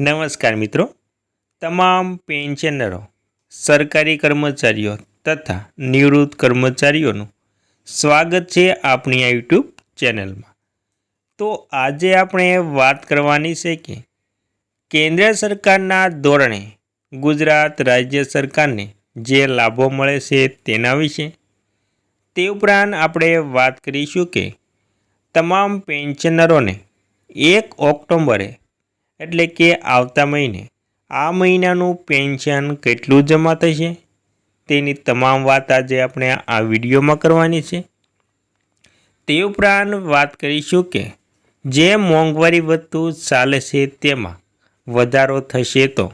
નમસ્કાર મિત્રો. તમામ પેન્શનરો, સરકારી કર્મચારીઓ તથા નિવૃત્ત કર્મચારીઓનું સ્વાગત છે આપણી આ યુટ્યુબ ચેનલમાં. તો આજે આપણે વાત કરવાની છે કે કેન્દ્ર સરકારના ધોરણે ગુજરાત રાજ્ય સરકારને જે લાભો મળે છે તેના વિશે તે ઉપરાંત આપણે વાત કરીશું કે તમામ પેન્શનરોને એક ઓક્ટોબરે એટલે કે આવતા મહિને. આ મહિનાનું પેન્શન કેટલું જમા થશે? તેની તમામ વાત આજે આપણે આ વિડીયોમાં કરવાની છે. તે ઉપરાંત વાત કરીશું કે, જે મોંઘવારી વધતું ચાલે છે તેમાં વધારો થશે તો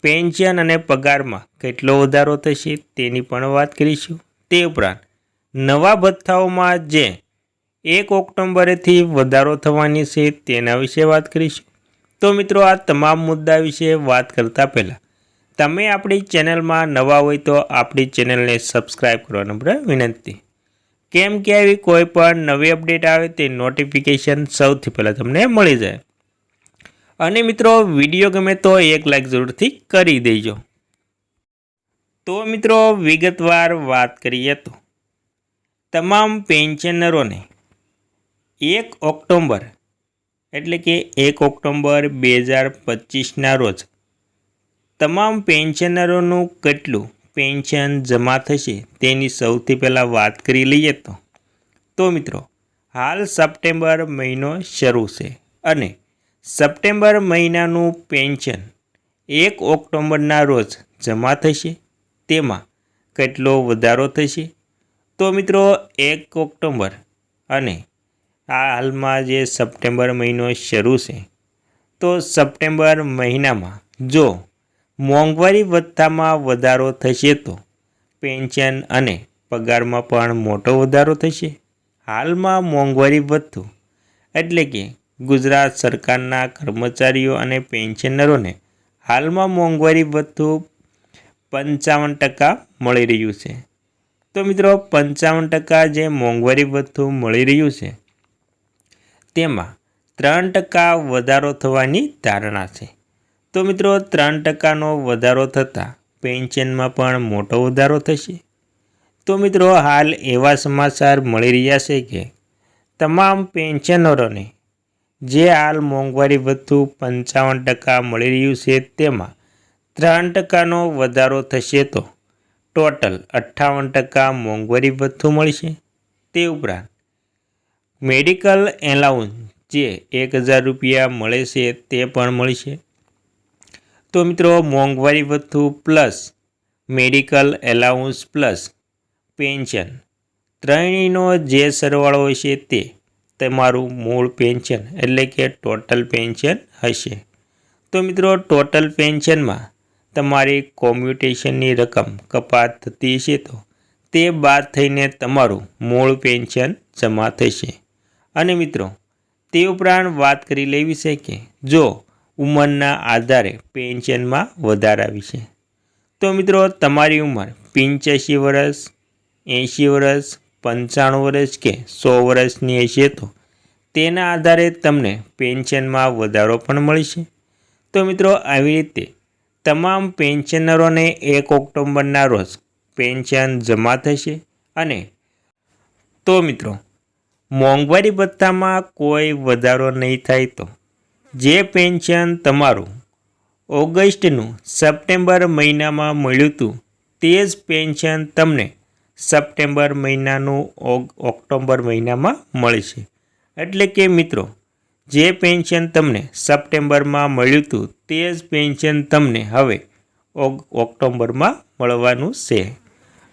પેન્શન અને પગારમાં કેટલો વધારો થશે તેની પણ વાત કરીશું. તે ઉપરાંત નવા ભથ્થાઓમાં જે એક ઓક્ટોમ્બરેથી વધારો થવાની છે તેના વિશે વાત કરીશું. તો મિત્રો આ તમામ મુદ્દા વિશે વાત કરતાં પહેલાં, તમે આપણી ચેનલમાં નવા હોય તો આપણી ચેનલને સબસ્ક્રાઈબ કરવાનો વિનંતી. કેમ કે આવી કોઈ પણ નવી અપડેટ આવે તે નોટિફિકેશન સૌથી પહેલાં તમને મળી જાય. અને મિત્રો, વીડિયો ગમે તો એક લાઈક જરૂરથી કરી દેજો. તો મિત્રો, વિગતવાર વાત કરીએ તો, તમામ પેન્શનરોને એક ઓક્ટોબર એટલે કે એક ઓક્ટોબર બે હજાર પચીસના રોજ, તમામ પેન્શનરોનું કેટલું પેન્શન જમા થશે તેની સૌથી પહેલાં વાત કરી લઈએ તો. તો મિત્રો, હાલ સપ્ટેમ્બર મહિનો શરૂ છે અને સપ્ટેમ્બર મહિનાનું પેન્શન એક ઓક્ટોબરના રોજ જમા થશે, તેમાં કેટલો વધારો થશે? તો મિત્રો, એક ઓક્ટોબર અને આ હાલમાં જે સપ્ટેમ્બર મહિનો શરૂ છે, તો સપ્ટેમ્બર મહિનામાં જો મોંઘવારી ભથ્થામાં વધારો થશે તો પેન્શન અને પગારમાં પણ મોટો વધારો થશે. હાલમાં મોંઘવારી ભથ્થું એટલે કે ગુજરાત સરકારના કર્મચારીઓ અને પેન્શનરોને હાલમાં મોંઘવારી ભથ્થું પંચાવન ટકા મળી રહ્યું છે. તો મિત્રો, પંચાવન ટકા જે મોંઘવારી ભથ્થું મળી રહ્યું છે તેમાં ત્રણ ટકા વધારો થવાની ધારણા છે. તો મિત્રો, ત્રણ ટકાનો વધારો થતાં પેન્શનમાં પણ મોટો વધારો થશે. તો મિત્રો, હાલ એવા સમાચાર મળી રહ્યા છે કે તમામ પેન્શનરોને જે હાલ મોંઘવારી ભથ્થું પંચાવન ટકા મળી રહ્યું છે તેમાં ત્રણ ટકાનો વધારો થશે તો ટોટલ અઠ્ઠાવન ટકા મોંઘવારી ભથ્થું મળશે. તે ઉપરાંત મેડિકલ એલાઉન્સ જે એક હજાર રૂપિયા મળે છે તે પણ મળશે તો મિત્રો, મોંઘવારી ભથ્થું plus medical allowance plus pension. ત્રણેયનો જે સરવાળો હશે તે તમારું મૂળ પેન્શન, એટલે કે ટોટલ પેન્શન હશે. તો મિત્રો, ટોટલ પેન્શનમાં તમારી કોમ્યુટેશનની રકમ કપાત થતી હશે તો તે બાદ થઈને તમારું મૂળ પેન્શન જમા થશે. અને મિત્રો, તે ઉપરાંત વાત કરી લેવી છે કે જો ઉંમરના આધારે પેન્શનમાં વધારા વિશે તો મિત્રો તમારી ઉંમર પંચ્યાસી વર્ષ, એંશી વર્ષ, પંચાણું વર્ષ કે સો વર્ષની હશે તો તેના આધારે તમને પેન્શનમાં વધારો પણ મળશે. તો મિત્રો, આવી રીતે તમામ પેન્શનરોને એક ઓક્ટોબરના રોજ પેન્શન જમા થશે અને તો મિત્રો મોંઘવારી ભથ્થામાં કોઈ વધારો નહીં થાય તો? જે પેન્શન તમારું ઓગસ્ટનું સપ્ટેમ્બર મહિનામાં મળ્યું હતું, તે જ પેન્શન તમને સપ્ટેમ્બર મહિનાનું ઓક્ટોબર મહિનામાં મળશે એટલે કે મિત્રો, જે પેન્શન તમને સપ્ટેમ્બરમાં મળ્યું હતું, તે જ પેન્શન તમને હવે ઓક્ટોબરમાં મળવાનું છે.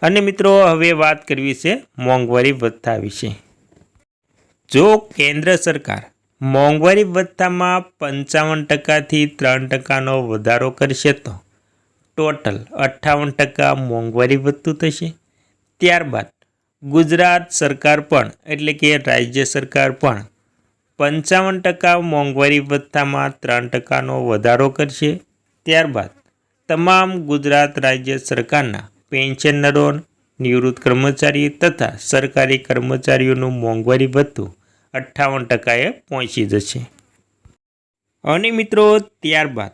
અને મિત્રો, હવે વાત કરવી છે મોંઘવારી ભથ્થા વિશે. જો કેન્દ્ર સરકાર મોંઘવારી ભથ્થામાં પંચાવન ટકાથી ત્રણ ટકાનો વધારો કરશે તો ટોટલ અઠ્ઠાવન ટકા મોંઘવારી ભથ્થું થશે. ત્યારબાદ ગુજરાત સરકાર પણ, એટલે કે રાજ્ય સરકાર પણ પંચાવન ટકા મોંઘવારી ભથ્થામાં ત્રણ ટકાનો વધારો કરશે. ત્યારબાદ તમામ ગુજરાત રાજ્ય સરકારના પેન્શનરો નિવૃત્ત કર્મચારી તથા સરકારી કર્મચારીઓનું મોંઘવારી ભથ્થું અઠ્ઠાવન ટકાએ પહોંચી જશે. અને મિત્રો, ત્યારબાદ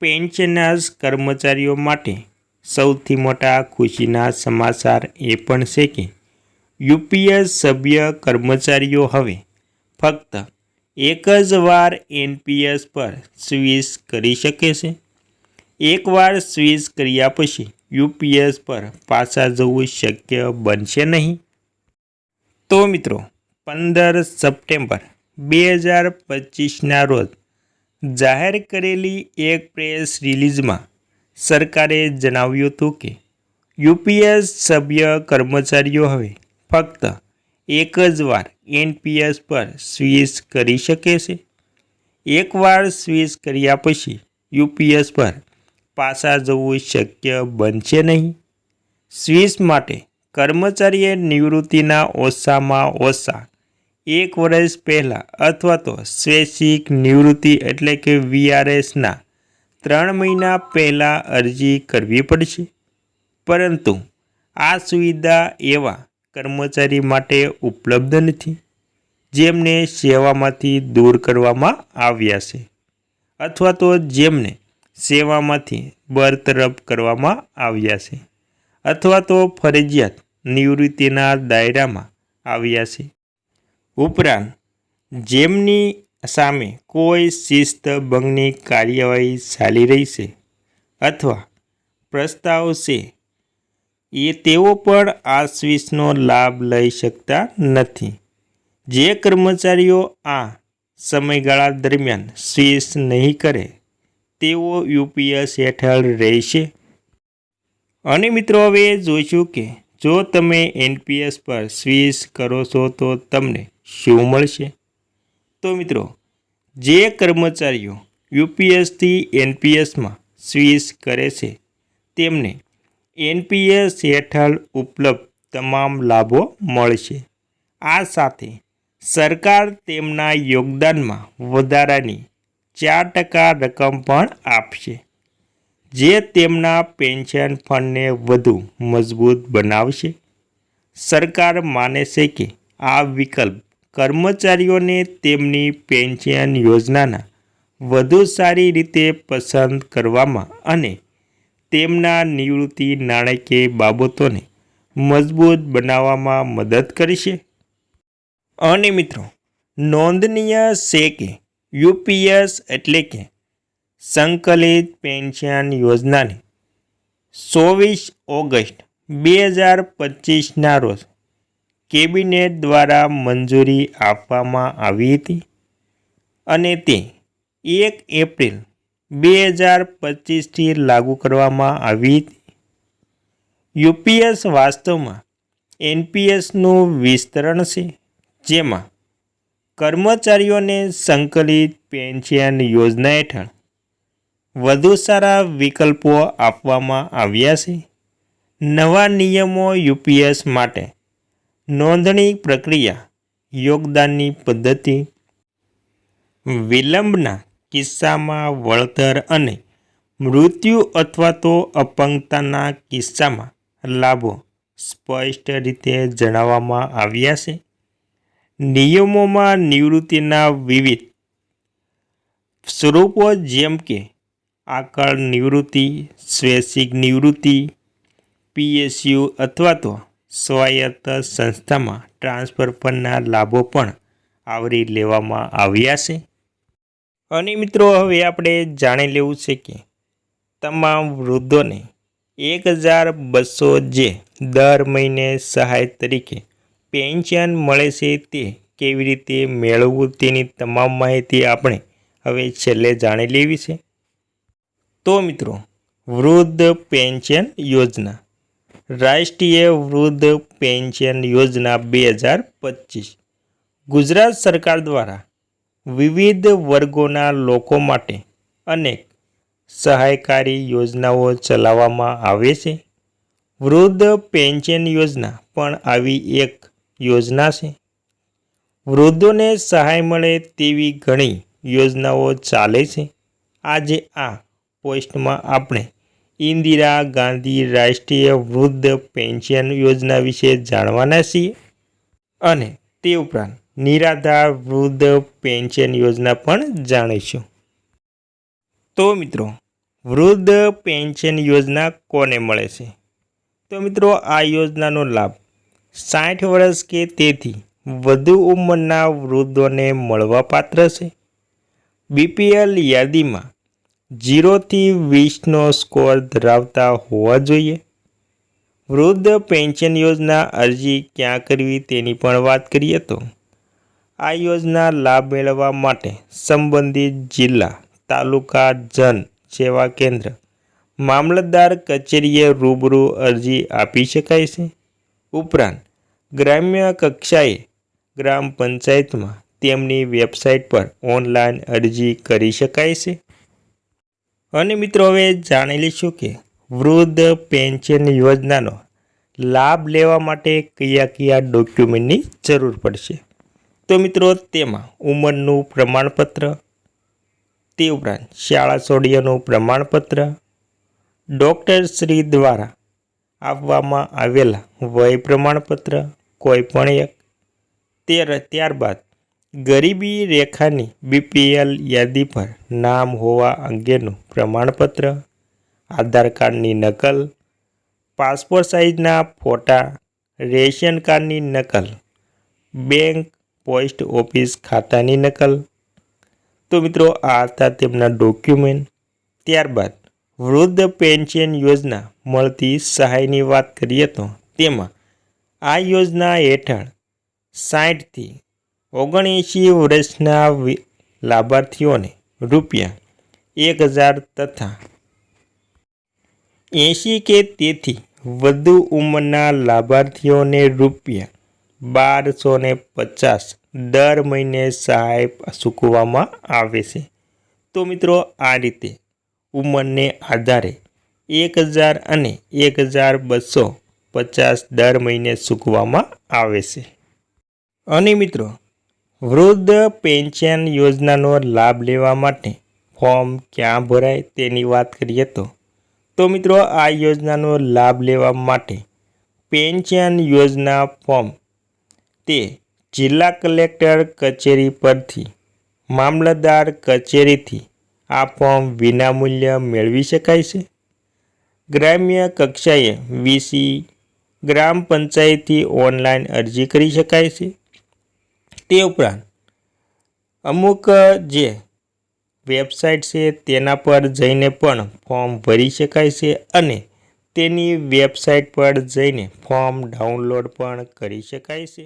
પેન્શનર્સ કર્મચારીઓ માટે સૌથી મોટા ખુશીના સમાચાર એ પણ છે કે યુપીએસ સભ્ય કર્મચારીઓ હવે ફક્ત એક જ વાર એનપીએસ પર સ્વિચ કરી શકે છે. એકવાર સ્વિચ કર્યા પછી યુપીએસ પર પાછા જવું શક્ય બનશે નહીં? તો મિત્રો, પંદર સપ્ટેમ્બર બે હજાર પચીસના રોજ જાહેર કરેલી એક પ્રેસ રિલીઝમાં સરકારે જણાવ્યું હતું કે, યુપીએસ સભ્ય કર્મચારીઓ હવે ફક્ત એક જ વાર એનપીએસ પર સ્વિચ કરી શકે છે. એકવાર સ્વિચ કર્યા પછી યુપીએસ પર પાછા જવું શક્ય બનશે નહીં. સ્વિસ માટે કર્મચારીએ નિવૃત્તિના ઓછામાં ઓછા એક વર્ષ પહેલાં અથવા તો સ્વૈચ્છિક નિવૃત્તિ એટલે કે વીઆરએસના ત્રણ મહિના પહેલાં અરજી કરવી પડશે. પરંતુ આ સુવિધા એવા કર્મચારી માટે ઉપલબ્ધ નથી, જેમને સેવામાંથી દૂર કરવામાં આવ્યા છે. અથવા તો જેમને સેવામાંથી બરતરફ કરવામાં આવ્યા છે અથવા તો ફરજિયાત નિવૃત્તિના દાયરામાં આવ્યા છે. ઉપરાંત, જેમની સામે કોઈ શિસ્ત ભંગની કાર્યવાહી ચાલી રહી છે અથવા પ્રસ્તાવ છે, એ તેઓ પણ આ સ્વિસનો લાભ લઈ શકતા નથી. જે કર્મચારીઓ આ સમયગાળા દરમિયાન સ્વિસ નહીં કરે તેઓ યુપીએસ હેઠળ રહેશે. અને મિત્રો, હવે જોઈશું કે જો તમે એનપીએસ પર સ્વિચ કરો છો, તો તમને શું મળશે? તો મિત્રો, જે કર્મચારીઓ યુપીએસથી એનપીએસમાં સ્વિચ કરે છે, તેમને એનપીએસ હેઠળ ઉપલબ્ધ તમામ લાભો મળશે. આ સાથે સરકાર તેમના યોગદાનમાં વધારાની ચાર ટકા રકમ પણ આપશે. જે તેમના પેન્શન ફંડને વધુ મજબૂત બનાવશે. સરકાર માને છે કે આ વિકલ્પ કર્મચારીઓને તેમની પેન્શન યોજનાના વધુ સારી રીતે પસંદ કરવામાં અને તેમના નિવૃત્તિ નાણાકીય બાબતોને મજબૂત બનાવવામાં મદદ કરશે. અને મિત્રો, નોંધનીય છે કે યુપીએસ એટલે કે સંકલિત પેન્શન યોજનાને ચોવીસ ઓગસ્ટ બે હજાર પચીસના રોજ કેબિનેટ દ્વારા મંજૂરી આપવામાં આવી હતી અને તે એક એપ્રિલ બે હજાર પચીસથી લાગુ કરવામાં આવી હતી. યુપીએસ વાસ્તવમાં એનપીએસનું વિસ્તરણ છે, જેમાં કર્મચારીઓને સંકલિત પેન્શન યોજના હેઠળ વધુ સારા વિકલ્પો આપવામાં આવ્યા છે. નવા નિયમો યુપીએસ માટે નોંધણી પ્રક્રિયા યોગદાનની પદ્ધતિ વિલંબના કિસ્સામાં વળતર અને મૃત્યુ અથવા તો અપંગતાના કિસ્સામાં લાભો સ્પષ્ટ રીતે જણાવવામાં આવ્યા છે. નિયમોમાં નિવૃત્તિના વિવિધ સ્વરૂપો જેમ કે આકળ નિવૃત્તિ, સ્વૈચ્છિક નિવૃત્તિ, પીએસયુ અથવા તો સ્વાયત્ત સંસ્થામાં ટ્રાન્સફર પરના લાભો પણ આવરી લેવામાં આવ્યા છે. અને મિત્રો, હવે આપણે જાણી લેવું છે કે તમામ વૃદ્ધોને એક હજાર બસો જે દર મહિને સહાય તરીકે પેન્શન મળે છે તે કેવી રીતે મેળવવું તેની તમામ માહિતી આપણે હવે છેલ્લે જાણી લેવી છે. તો મિત્રો, વૃદ્ધ પેન્શન યોજના. રાષ્ટ્રીય વૃદ્ધ પેન્શન યોજના બે હજાર પચીસ. ગુજરાત સરકાર દ્વારા વિવિધ વર્ગોના લોકો માટે અનેક સહાયકારી યોજનાઓ ચલાવવામાં આવે છે. વૃદ્ધ પેન્શન યોજના પણ આવી એક યોજના છે. વૃદ્ધોને સહાય મળે તેવી ઘણી યોજનાઓ ચાલે છે. આજે આ પોસ્ટમાં આપણે ઇન્દિરા ગાંધી રાષ્ટ્રીય વૃદ્ધ પેન્શન યોજના વિશે જાણવાના છીએ અને તે ઉપરાંત નિરાધાર વૃદ્ધ પેન્શન યોજના પણ જાણીશું. તો મિત્રો, વૃદ્ધ પેન્શન યોજના કોને મળે છે? તો મિત્રો, આ યોજનાનો લાભ સાઠ વર્ષ કે તેથી વધુ ઉંમરના વૃદ્ધોને મળવાપાત્ર છે. બીપીએલ યાદીમાં જીરોથી વીસનો સ્કોર ધરાવતા હોવા જોઈએ. વૃદ્ધ પેન્શન યોજના અરજી ક્યાં કરવી તેની પણ વાત કરીએ તો આ યોજના લાભ મેળવવા માટે સંબંધિત જિલ્લા, તાલુકા, જન સેવા કેન્દ્ર, મામલતદાર કચેરીએ રૂબરૂ અરજી આપી શકાય છે. ઉપરાંત ગ્રામ્ય કક્ષાએ ગ્રામ પંચાયતમાં તેમની વેબસાઇટ પર ઓનલાઈન અરજી કરી શકાય છે. અને મિત્રો, હવે જાણી લઈશું કે વૃદ્ધ પેન્શન યોજનાનો લાભ લેવા માટે કયા કયા ડોક્યુમેન્ટની જરૂર પડશે? તો મિત્રો, તેમાં ઉંમરનું પ્રમાણપત્ર, તે ઉપરાંત શાળા છોડ્યાનું પ્રમાણપત્ર ડૉક્ટર શ્રી દ્વારા આપવામાં આવેલા વય પ્રમાણપત્ર કોઈ પણ એક. તેર, ત્યારબાદ ગરીબી રેખાની બીપીએલ યાદી પર નામ હોવા અંગેનું પ્રમાણપત્ર, આધાર કાર્ડની નકલ, પાસપોર્ટ સાઇઝના ફોટા, રેશન કાર્ડની નકલ, બેંક પોસ્ટ ઓફિસ ખાતાની નકલ. તો મિત્રો, આ હતા તેમના ડોક્યુમેન્ટ. ત્યારબાદ વૃદ્ધ પેન્શન યોજના મળતી સહાયની વાત કરીએ તો તેમાં આ યોજના હેઠળ સાઠથી ઓગણએંશી વર્ષના લાભાર્થીઓને રૂપિયા એક હજાર તથા એંશી કે તેથી વધુ ઉંમરના લાભાર્થીઓને રૂપિયા બારસો પચાસ દર મહિને સહાય ચૂકવવામાં આવે છે. તો મિત્રો આ રીતે ઉંમરને આધારે એક હજાર અને એક હજાર બસો પચાસ દર મહિને ચૂકવવામાં આવે છે. અને મિત્રો, વૃદ્ધ પેન્શન યોજનાનો લાભ લેવા માટે ફોર્મ ક્યાં ભરાય તેની વાત કરીએ તો તો મિત્રો, આ યોજનાનો લાભ લેવા માટે પેન્શન યોજના ફોર્મ તે જિલ્લા કલેક્ટર કચેરી પરથી, મામલતદાર કચેરીથી આ ફોર્મ વિનામૂલ્ય મેળવી શકાય છે. ગ્રામ્ય કક્ષાએ વીસી ગ્રામ પંચાયતથી ઓનલાઈન અરજી કરી શકાય છે. તે ઉપરાંત, અમુક જે વેબસાઇટ છે તેના પર જઈને પણ ફોર્મ ભરી શકાય છે અને તેની વેબસાઇટ પર જઈને ફોર્મ ડાઉનલોડ પણ કરી શકાય છે.